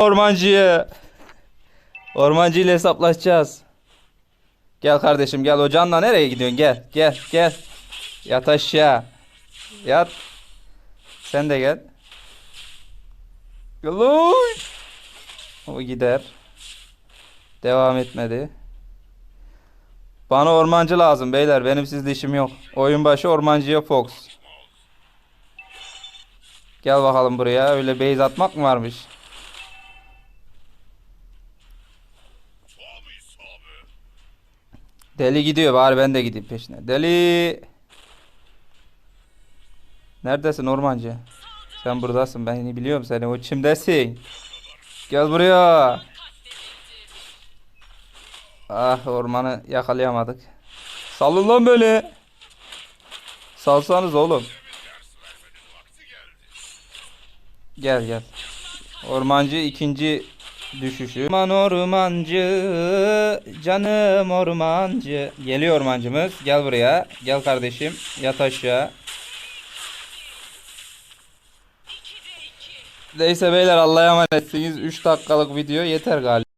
Ormancıyı. Ormancı ile hesaplaşacağız. Gel kardeşim gel ocağınla nereye gidiyorsun gel gel gel. Yat aşağı. Yat. Sen de gel. Lan. O gider. Devam etmedi. Bana ormancı lazım beyler. Benim sizle işim yok. Oyun başı ormancıya Fox. Gel bakalım buraya. Öyle base atmak mı varmış? Deli gidiyor. Bari ben de gideyim peşine. Deli. Neredesin ormancı? Sen buradasın. Ben yine biliyorum seni. O çimdesin. Gel buraya. Ah ormanı yakalayamadık. Salın lan beni. Salsanız oğlum. Gel gel. Ormancı ikinci düşüşü. Orman ormancı, canım ormancı. Geliyor ormancımız. Gel buraya. Gel kardeşim. Yat aşağı. Neyse beyler Allah'a emanetsiniz. 3 dakikalık video yeter galiba.